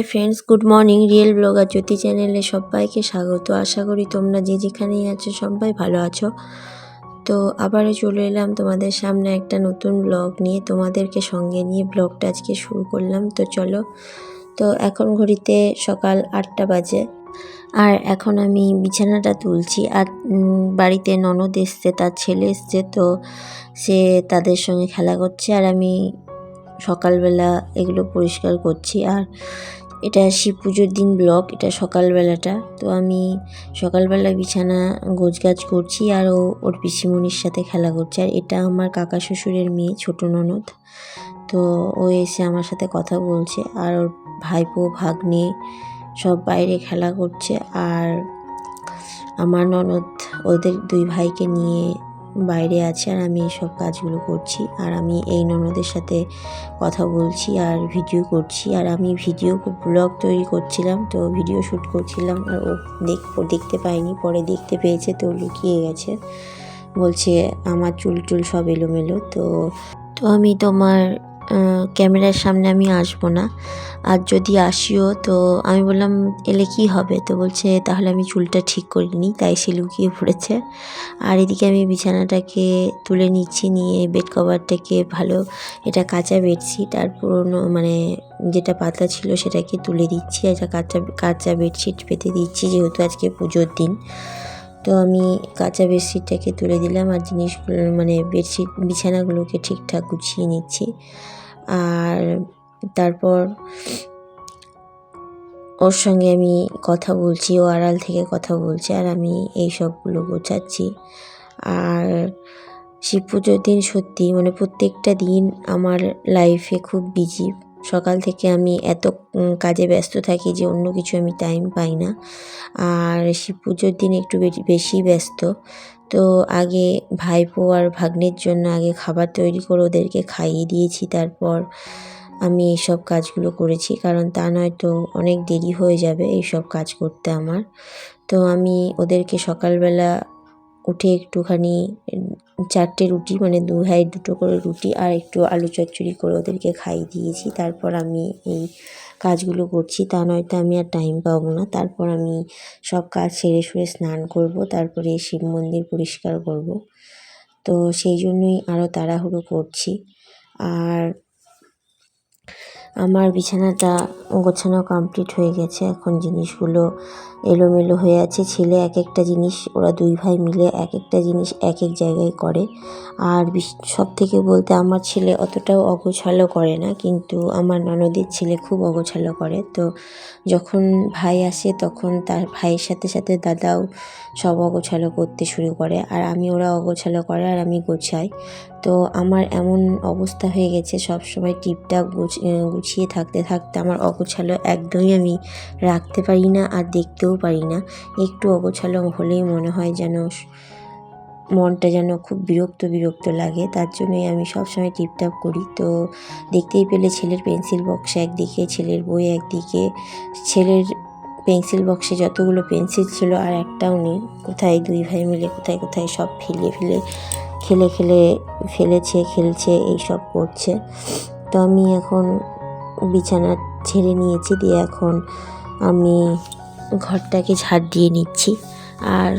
Hi friends, good morning, real blogger Jyoti চ্যানেলে সবাইকে স্বাগত। আশা করি তোমরা যে যেখানেই আছো সবাই ভালো আছো। তো আবারও চলে এলাম তোমাদের সামনে একটা নতুন ব্লগ নিয়ে। তোমাদেরকে সঙ্গে নিয়ে ব্লগটা আজকে শুরু করলাম। তো চলো, তো এখন ঘড়িতে সকাল আটটা বাজে। আর এখন আমি বিছানাটা তুলছি। আর বাড়িতে ননদ এসছে, তার ছেলে এসছে, তো সে তাদের সঙ্গে খেলা করছে। আর আমি সকালবেলা এগুলো পরিষ্কার করছি। আর এটা শিব পুজোর দিন ব্লগ, এটা সকালবেলাটা। তো আমি সকালবেলা বিছানা গোছগাছ করছি আর ও ওর পিসিমণির সাথে খেলা করছে। আর এটা আমার কাকা শ্বশুরের মেয়ে, ছোটো ননদ। তো ও এসে আমার সাথে কথা বলছে আর ওর ভাইপো, ভাগ্নে সব বাইরে খেলা করছে। আর আমার ননদ ওদের দুই ভাইকে নিয়ে বাইরে আছে আর আমি সব কাজগুলো করছি আর আমি এই ননদের সাথে কথা বলছি আর ভিডিও করছি। আর আমি ভিডিও ব্লগ তৈরি করছিলাম, তো ভিডিও শ্যুট করছিলাম আর ও দেখ দেখতে পাইনি পরে দেখতে পেয়েছে, তো লুকিয়ে গেছে। বলছে, আমার চুল টুল সব এলোমেলো। তো তো আমি তোমার ক্যামেরার সামনে আমি আসব না। আর যদি আসিও, তো আমি বললাম, এলে কি হবে? তো বলছে, তাহলে আমি চুলটা ঠিক করিনি তাই সে লুকিয়ে পড়েছে। আর এদিকে আমি বিছানাটাকে তুলে নিচ্ছি, নিয়ে বেড কভারটাকে ভালো এটা কাঁচা বেডশিট আর পুরোনো মানে যেটা পাতা ছিল সেটাকে তুলে দিচ্ছি। এটা কাঁচা কাঁচা বেডশিট পেতে দিচ্ছি, যেহেতু আজকে পুজোর দিন। তো আমি কাঁচা বেডশিটটাকে তুলে দিলাম আর জিনিসগুলো মানে বেডশিট বিছানাগুলোকে ঠিকঠাক গুছিয়ে নিচ্ছি। আর তারপর ওর সঙ্গে আমি কথা বলছি, ও আড়াল থেকে কথা বলছে আর আমি এই সবগুলো গোছাচ্ছি। আর শিব পুজোর দিন সত্যি মানে প্রত্যেকটা দিন আমার লাইফে খুব বিজি সকাল থেকে আমি এত কাজে ব্যস্ত থাকি যে অন্য কিছু আমি টাইম পাই না। আর শিব পুজোর দিন একটু বেশি ব্যস্ত। তো আগে ভাইপো আর ভাগ্নের জন্য আগে খাবার তৈরি করে ওদেরকে খাইয়ে দিয়েছি, তারপর আমি এইসব কাজগুলো করেছি। কারণ তা নয়তো অনেক দেরি হয়ে যাবে এইসব কাজ করতে আমার। তো আমি ওদেরকে সকালবেলা উঠে একটুখানি চারটে রুটি মানে দু ভাই দুটো করে রুটি আর একটু আলু চচ্চড়ি করে ওদেরকে খাইয়ে দিয়েছি। তারপর আমি এই কাজগুলো করছি। তা নয়তো আমি আর টাইম পাবো না। তারপর আমি সব কাজ সেরে সুরে স্নান করব। তারপরে শিব মন্দির পরিষ্কার করব। তো সেই জন্যই আরও তাড়াহুড়ো করছি। আর আমার বিছানাটা গোছানো কমপ্লিট হয়ে গেছে। এখন জিনিসগুলো এলোমেলো হয়ে আছে। ছেলে এক একটা জিনিস, ওরা দুই ভাই মিলে এক একটা জিনিস এক এক জায়গায় করে। আর সব থেকে বলতে আমার ছেলে অতটাও অগোছালো করে না, কিন্তু আমার ননদের ছেলে খুব অগোছালো করে। তো যখন ভাই আসে, তখন তার ভাইয়ের সাথে সাথে দাদাও সব অগোছালো করতে শুরু করে। আর আমি, ওরা অগোছালো করে আর আমি গোছাই। তো আমার এমন অবস্থা হয়ে গেছে সব সময় টিপটাপ গুছিয়ে থাকতে থাকতে আমার অগোছালো একদমই আমি রাখতে পারি না আর দেখতেও পারি না। একটু অগোছালো হলেই মনে হয় যেন মনটা যেন খুব বিরক্ত বিরক্ত লাগে। তার জন্যই আমি সবসময় টিপটাপ করি। তো দেখতেই পেলে ছেলের পেন্সিল বক্স একদিকে, ছেলের বই একদিকে। ছেলের পেন্সিল বক্সে যতগুলো পেন্সিল ছিল আর একটাও নেই। কোথায় দুই ভাই মিলে, কোথায় কোথায় সব ফেলে ফেলে খেলে খেলে ফেলেছে, খেলছে, এইসব করছে। তো আমি এখন বিছানা ছেড়ে নিয়েছি, দিয়ে এখন আমি ঘরটাকে ঝাড় দিয়ে নিচ্ছি। আর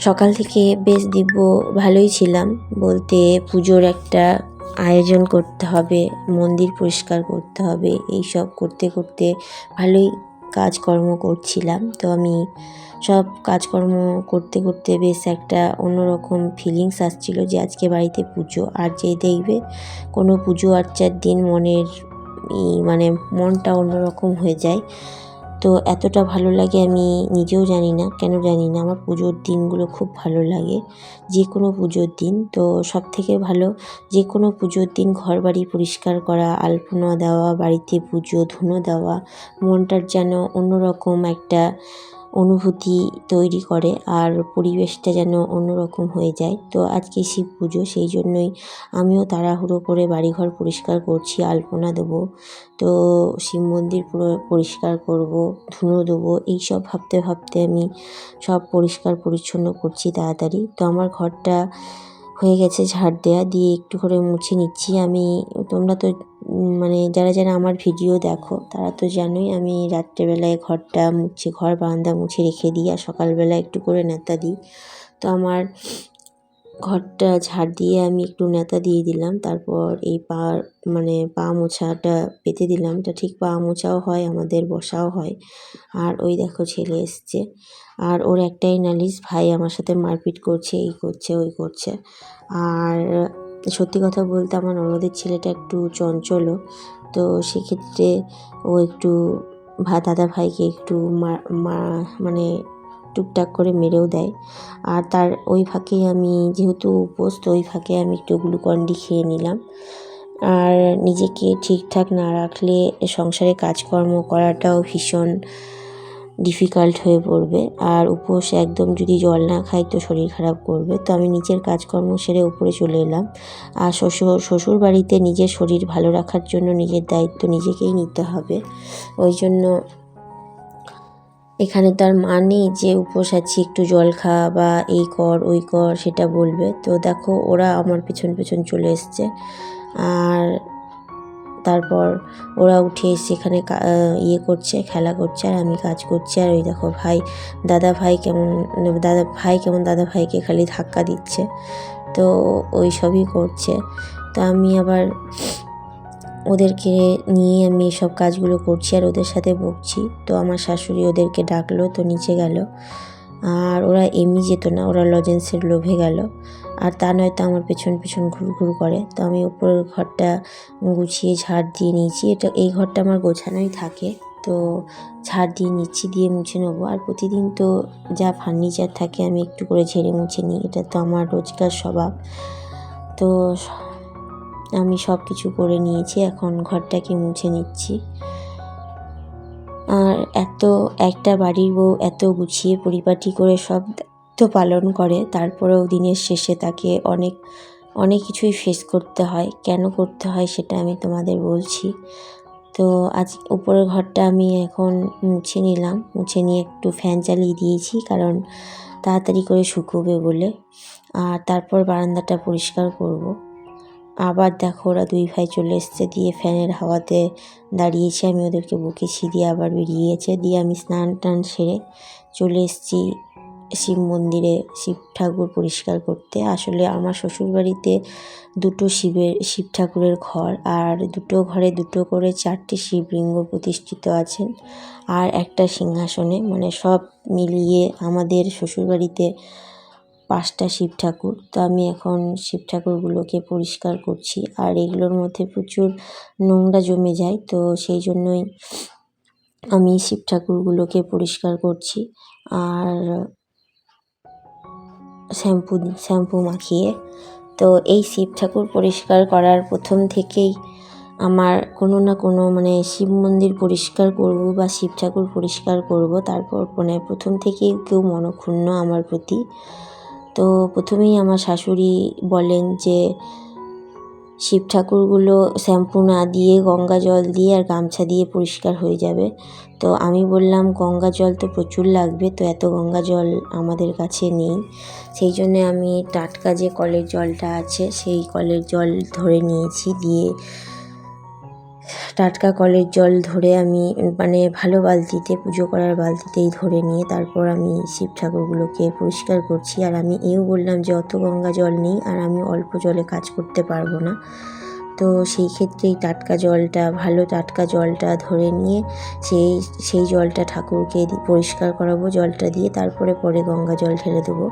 সকাল থেকে বেশ দিব্য ভালোই ছিলাম। বলতে পুজোর একটা আয়োজন করতে হবে, মন্দির পরিষ্কার করতে হবে এই সব করতে করতে ভালোই কাজকর্ম করছিলাম। তো আমি সব কাজকর্ম করতে করতে বেশ একটা অন্যরকম ফিলিংস আসছিল যে আজকে বাড়িতে পুজো। আর যে দেখবে কোনো পুজো আর্চার দিন মনের মানে মনটা অন্যরকম হয়ে যায়। তো এতটা ভালো লাগে আমি নিজেও জানি না, কেন জানি না। আমার পুজোর দিনগুলো খুব ভালো লাগে যে কোনো পুজোর দিন। তো সব থেকে ভালো যে কোনো পুজোর দিন ঘর বাড়ি পরিষ্কার করা, আলপনা দেওয়া, বাড়িতে পুজো, ধুনো দেওয়া, মনটার যেন অন্যরকম একটা অনুভূতি তৈরি করে আর পরিবেশটা যেন অন্যরকম হয়ে যায়। তো আজকে শিব পুজো, সেই জন্যই আমিও তাড়াহুড়ো করে বাড়িঘর পরিষ্কার করছি, আলপনা দেবো, তো শিব মন্দির পুরো পরিষ্কার করব, ধুনো দেবো, এইসব ভাবতে ভাবতে আমি সব পরিষ্কার পরিচ্ছন্ন করছি তাড়াতাড়ি। তো আমার ঘরটা হয়ে গেছে ঝাড় দেওয়া দিয়ে একটু করে মুছে নিচ্ছি। আমি, তোমরা তো মানে যারা যারা আমার ভিডিও দেখো, তারা তো জানোই আমি রাত্রেবেলায় ঘরটা মুছে, ঘর বারান্দা মুছে রেখে দিই, আর সকালবেলা একটু করে নেতা দিই। তো আমার ঘরটা ঝাড় দিয়ে আমি একটু নেতা দিয়ে দিলাম। তারপর এই পা মানে পা মোছাটা পেতে দিলাম। এটা ঠিক পা মোছাও হয়, আমাদের বসাও হয়। আর ওই দেখো ছেলে এসছে। আর ওর একটাই নালিশ, ভাই, আমার সাথে মারপিট করছে, এই করছে, ওই করছে। আর সত্যি কথা বলতে আমার ননদের ছেলেটা একটু চঞ্চলও তো সেক্ষেত্রে ও একটু, ভা, দাদা ভাইকে একটু মা- মানে টুকটাক করে মেরেও দেয়। আর তার ওই ফাঁকে আমি যেহেতু উপোস তো ওই ফাঁকে আমি একটু গ্লুকন্ডি খেয়ে নিলাম। আর নিজেকে ঠিকঠাক না রাখলে সংসারে কাজকর্ম করাটাও ভীষণ ডিফিকাল্ট হয়ে পড়বে। আর উপোস একদম যদি জল না খাই তো শরীর খারাপ করবে। তো আমি নিজের কাজকর্ম সেরে উপরে চলে এলাম। আর শ্বশুর শ্বশুর বাড়িতে নিজের শরীর ভালো রাখার জন্য নিজের দায়িত্ব নিজেকেই নিতে হবে। ওই জন্য এখানে তার মা নেই যে উপোস আছি, একটু জল খা বা এই কর, ওই কর, সেটা বলবে। তো দেখো, ওরা আমার পেছন পেছন চলে এসছে। আর তারপর ওরা উঠে এসে এখানে কা- ইয়ে করছে, খেলা করছে, আর আমি কাজ করছি। আর ওই দেখো ভাই, দাদা ভাই কেমন, দাদা ভাই কেমন, দাদা ভাইকে খালি ধাক্কা দিচ্ছে। তো ওই সবই করছে। তো আমি আবার ওদেরকে নিয়ে আমি সব কাজগুলো করছি আর ওদের সাথে বকছি। তো আমার শাশুড়ি ওদেরকে ডাকলো, তো নিচে গেল। আর ওরা এমনি যেত না, ওরা লজেন্সের লোভে গেল। আর তা নয়তো আমার পেছন পেছন ঘুর ঘুর করে। তো আমি উপরের ঘরটা গুছিয়ে ঝাড় দিয়ে নিয়েছি। এটা, এই ঘরটা আমার গোছানোই থাকে। তো ঝাড় দিয়ে নিচ্ছি দিয়ে মুছে নেব। আর প্রতিদিন তো যা ফার্নিচার থাকে আমি একটু করে ঝেড়ে মুছে নিই। এটা তো আমার রোজকার স্বভাব। তো আমি সব কিছু করে নিয়েছি, এখন ঘরটাকে মুছে নিচ্ছি। আর এত, একটা বাড়ির বউ এত গুছিয়ে পরিপাটি করে সব দায়িত্ব পালন করে, তারপরেও দিনের শেষে তাকে অনেক অনেক কিছুই ফেস করতে হয়। কেন করতে হয় সেটা আমি তোমাদের বলছি। তো আজ উপরের ঘরটা আমি এখন মুছে নিলাম। মুছে নিয়ে একটু ফ্যান চালিয়ে দিয়েছি, কারণ তাড়াতাড়ি করে শুকোবে বলে। আর তারপর বারান্দাটা পরিষ্কার করব। আবার দেখো ওরা দুই ভাই চলে এসছে, দিয়ে ফ্যানের হাওয়াতে দাঁড়িয়েছে। আমি ওদেরকে বকেছি দিয়ে আবার বেরিয়েছে। দিয়ে আমি স্নান টান সেরে চলে এসেছি শিব মন্দিরে, শিব ঠাকুর পরিষ্কার করতে। আসলে আমার শ্বশুরবাড়িতে দুটো শিবের, শিব ঠাকুরের ঘর আর দুটো ঘরে দুটো করে চারটে শিবলিঙ্গ প্রতিষ্ঠিত আছেন আর একটা সিংহাসনে। মানে সব মিলিয়ে আমাদের শ্বশুরবাড়িতে পাঁচটা শিব ঠাকুর। তো আমি এখন শিব ঠাকুরগুলোকে পরিষ্কার করছি। আর এগুলোর মধ্যে প্রচুর নোংরা জমে যায়, তো সেই জন্যই আমি শিব ঠাকুরগুলোকে পরিষ্কার করছি। আর শ্যাম্পু শ্যাম্পু মাখিয়ে। তো এই শিব ঠাকুর পরিষ্কার করার প্রথম থেকেই আমার কোনো না কোনো মানে শিব মন্দির পরিষ্কার করব বা শিব ঠাকুর পরিষ্কার করব, তারপর মানে প্রথম থেকেই কেউ মনক্ষুণ্ণ আমার প্রতি। তো প্রথমেই আমার শাশুড়ি বলেন যে, শিব ঠাকুরগুলো শ্যাম্পু না দিয়ে, গঙ্গা জল দিয়ে আর গামছা দিয়ে পরিষ্কার হয়ে যাবে। তো আমি বললাম, গঙ্গা জল তো প্রচুর লাগবে, তো এত গঙ্গা জল আমাদের কাছে নেই। সেই জন্যে আমি টাটকা যে কলের জলটা আছে, সেই কলের জল ধরে নিয়েছি, দিয়ে টাটকা কলের জল ধরে আমি মানে ভালো বালতিতে, পুজো করার বালতিতেই ধরে নিয়ে তারপর আমি শিব ঠাকুরগুলোকে পরিষ্কার করছি। আর আমি এও বললাম যে, অত গঙ্গা জল নেই আর আমি অল্প জলে কাজ করতে পারব না। তো সেই ক্ষেত্রেই টাটকা জলটা, ভালো টাটকা জলটা ধরে নিয়ে সেই সেই জলটা ঠাকুরকে পরিষ্কার করাবো জলটা দিয়ে, তারপরে পরে গঙ্গা জল ঢেলে দেবো।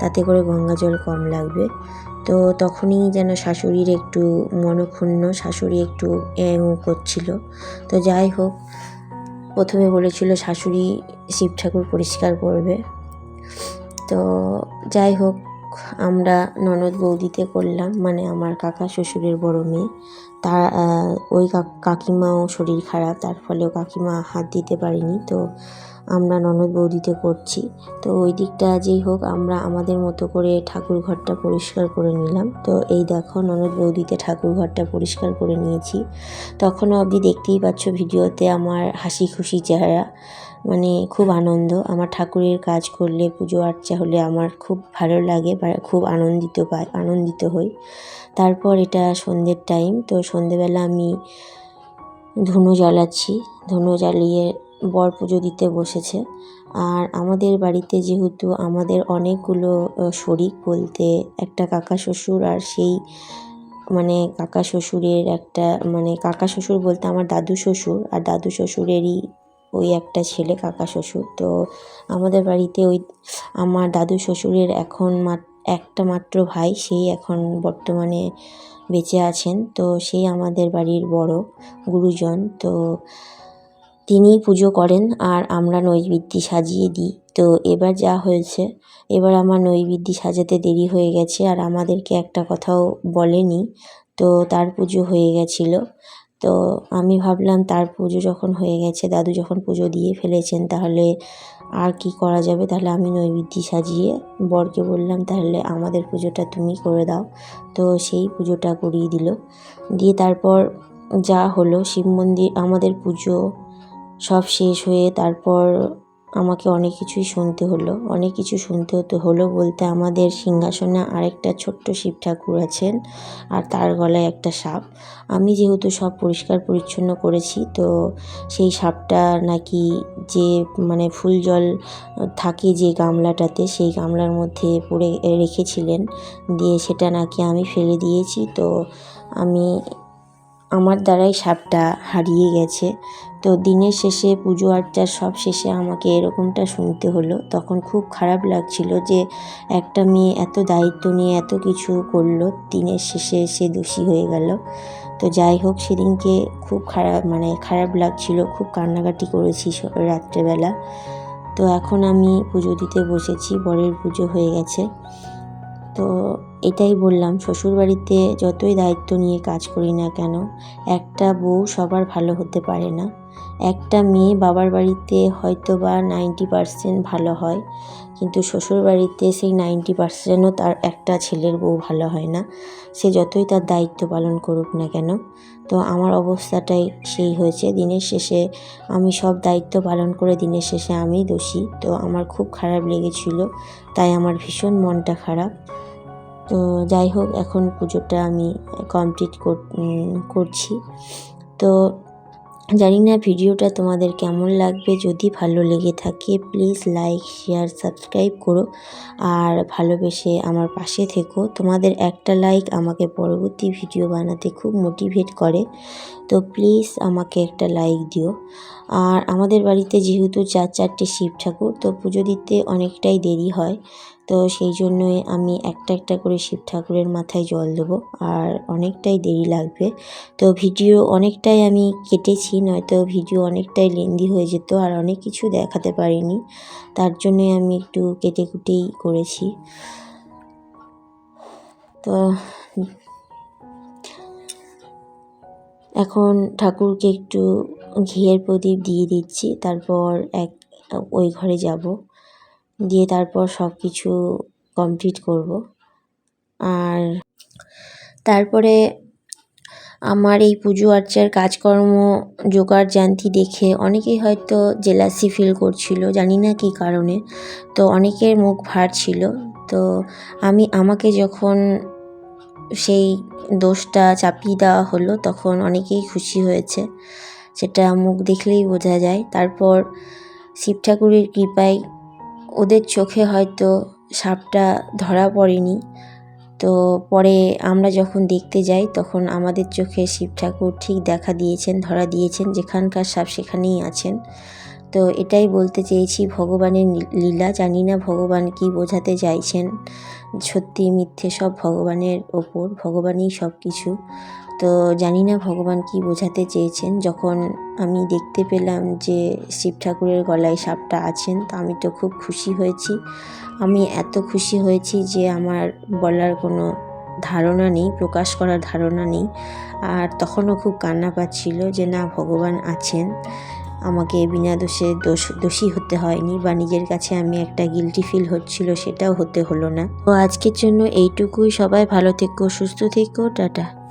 তাতে করে গঙ্গা জল কম লাগবে। তো তখনই যেন শাশুড়ির একটু মনক্ষুণ্ণ, শাশুড়ি একটু ও করছিল। তো যাই হোক, প্রথমে বলেছিল শাশুড়ি শিব ঠাকুর পরিষ্কার করবে। তো যাই হোক আমরা ননদ বৌদিতে করলাম মানে আমার কাকা শ্বশুরের বড় মেয়ে। তা ওই কাকিমাও শরীর খারাপ, তার ফলেও কাকিমা হাত দিতে পারেনি। তো আমরা ননদ বৌদিতে করছি। তো ওই দিকটা যেই হোক, আমরা আমাদের মতো করে ঠাকুর ঘরটা পরিষ্কার করে নিলাম। তো এই দেখো, ননদ বৌদিতে ঠাকুর ঘরটা পরিষ্কার করে নিয়েছি। তখনও অবধি দেখতেই পাচ্ছ ভিডিওতে আমার হাসি খুশি চেহারা। মানে খুব আনন্দ। আমার ঠাকুরের কাজ করলে, পুজো আর্চা হলে আমার খুব ভালো লাগে, বা খুব আনন্দিত পাই, আনন্দিত হই। তারপর এটা সন্ধ্যের টাইম তো সন্ধেবেলা আমি ধুনো জ্বালাচ্ছি। ধুনো জ্বালিয়ে বর পুজো দিতে বসেছে। আর আমাদের বাড়িতে যেহেতু আমাদের অনেকগুলো শরিক বলতে একটা কাকা শ্বশুর আর সেই মানে কাকা শ্বশুরের একটা মানে কাকা শ্বশুর বলতে আমার দাদু শ্বশুর, আর দাদু শ্বশুরেরই ওই একটা ছেলে, কাকা শ্বশুর। তো আমাদের বাড়িতে ওই আমার দাদু শ্বশুরের এখন একটা মাত্র ভাই, সেই এখন বর্তমানে বেঁচে আছেন। তো সেই আমাদের বাড়ির বড় গুরুজন। তো তিনিই পুজো করেন আর আমরা নৈবেদ্য সাজিয়ে দিই। তো এবার যা হয়েছে, এবার আমার নৈবেদ্য সাজাতে দেরি হয়ে গেছে আর আমাদেরকে একটা কথাও বলেনি। তো তার পুজো হয়ে গেছিল। তো আমি ভাবলাম তার পুজো যখন হয়ে গেছে, দাদু যখন পুজো দিয়ে ফেলেছেন, তাহলে আর কি করা যাবে? তাহলে আমি নৈবেদ্য সাজিয়ে বরকে বললাম, তাহলে আমাদের পুজোটা তুমি করে দাও। তো সেই পুজোটা করিয়ে দিল। দিয়ে তারপর যা হলো, শিব মন্দির, আমাদের পুজো সব শেষ হয়ে তারপর আমাকে অনেক কিছুই শুনতে হলো। অনেক কিছু শুনতে হতে হলো বলতে আমাদের সিংহাসনে আরেকটা ছোট্ট শিব ঠাকুর আছেন আর তার গলায় একটা সাপ। আমি যেহেতু সব পরিষ্কার পরিচ্ছন্ন করেছি তো সেই সাপটা নাকি যে মানে ফুল জল থাকে যে গামলাটাতে সেই গামলার মধ্যে পড়ে রেখেছিলেন। দিয়ে সেটা নাকি আমি ফেলে দিয়েছি তো আমি আমার দ্বারাই সাপটা হারিয়ে গেছে। তো দিনের শেষে পুজো আর্চার সব শেষে আমাকে এরকমটা শুনতে হলো। তখন খুব খারাপ লাগছিল যে একটা মেয়ে এত দায়িত্ব নিয়ে এত কিছু করল, দিনের শেষে সে দোষী হয়ে গেল। তো যাই হোক, সেদিনকে খুব খারাপ মানে খারাপ লাগছিল, খুব কান্নাকাটি করেছি রাত্রেবেলা। তো এখন আমি পুজো দিতে বসেছি, বরের পুজো হয়ে গেছে। তো এটাই বললাম, শ্বশুরবাড়িতে যতই দায়িত্ব নিয়ে কাজ করি না কেন, একটা বউ সবার ভালো হতে পারে না। একটা মেয়ে বাবার বাড়িতে হয়তো বা নাইনটি পারসেন্ট ভালো হয়, কিন্তু শ্বশুরবাড়িতে সেই নাইনটি পারসেন্টও তার একটা ছেলের বউ ভালো হয় না। সে যতই তার দায়িত্ব পালন করুক না কেন, তো আমার অবস্থাটাই সেই হয়েছে। দিনের শেষে আমি সব দায়িত্ব পালন করে দিনের শেষে আমি দোষী, তো আমার খুব খারাপ লেগেছিল, তাই আমার ভীষণ মনটা খারাপ। তো যাই হোক, এখন পুজোটা আমি কমপ্লিট করছি। তো জানি না ভিডিওটা তোমাদের কেমন লাগবে। যদি ভালো লেগে থাকে প্লিজ লাইক শেয়ার সাবস্ক্রাইব করো। আর ভালোবেসে আমার পাশে থেকো। তোমাদের একটা লাইক আমাকে পরবর্তী ভিডিও বানাতে খুব মোটিভেট করে। তো প্লিজ আমাকে একটা লাইক দিও। আর আমাদের বাড়িতে যেহেতু চার চারটে শিব ঠাকুর, তো পুজো দিতে অনেকটাই দেরি হয়। তো সেই জন্যই আমি একটা একটা করে শিব ঠাকুরের মাথায় জল দেবো আর অনেকটাই দেরি লাগবে। তো ভিডিও অনেকটাই আমি কেটেছি, নয়তো ভিডিও অনেকটাই লেন্দি হয়ে যেত আর অনেক কিছু দেখাতে পারিনি। তার জন্যই আমি একটু কেটে কুটেই করেছি। তো এখন ঠাকুরকে একটু ঘিয়ের প্রদীপ দিয়ে দিচ্ছি, তারপর এক, ওই ঘরে যাব। দিয়ে তারপর সব কিছু কমপ্লিট করব। আর তারপরে আমার এই পুজো আর্চার কাজকর্ম, জোগাড় জানতি দেখে অনেকেই হয়তো জেলাসি ফিল করছিল, জানি না কী কারণে। তো অনেকের মুখ ভার ছিল। তো আমি, আমাকে যখন সেই দোষটা চাপিয়ে দেওয়া হলো, তখন অনেকেই খুশি হয়েছে। সেটা মুখ দেখলেই বোঝা যায়। তারপর শিব ঠাকুরের কৃপায় ওদের চোখে হয়তো সাপটা ধরা পড়েনি। তো পরে আমরা যখন দেখতে যাই, তখন আমাদের চোখে শিব ঠাকুর ঠিক দেখা দিয়েছেন, ধরা দিয়েছেন, যেখানকার সাপ সেখানেই আছেন। তো এটাই বলতে চেয়েছি ভগবানের লীলা। জানি না ভগবান কি বোঝাতে চাইছেন। সত্যি মিথ্যে সব ভগবানের ওপর, ভগবানই সব কিছু তো জানি না ভগবান কি বোঝাতে চেয়েছেন। যখন আমি দেখতে পেলাম যে শিব ঠাকুরের গলায় সাপটা আছেন, তা আমি তো খুব খুশি হয়েছি। আমি এত খুশি হয়েছি যে আমার বলার কোনো ধারণা নেই, প্রকাশ করার ধারণা নেই। আর তখনও খুব কান্না পাচ্ছিল যে না, ভগবান আছেন। আমাকে বিনা দোষে দোষ, দোষী হতে হয়নি বা নিজের কাছে আমি একটা গিলটি ফিল হচ্ছিল সেটাও হতে হলো না। তো আজকের জন্য এইটুকুই। সবাই ভালো থেকো, সুস্থ থেকো। টাটা।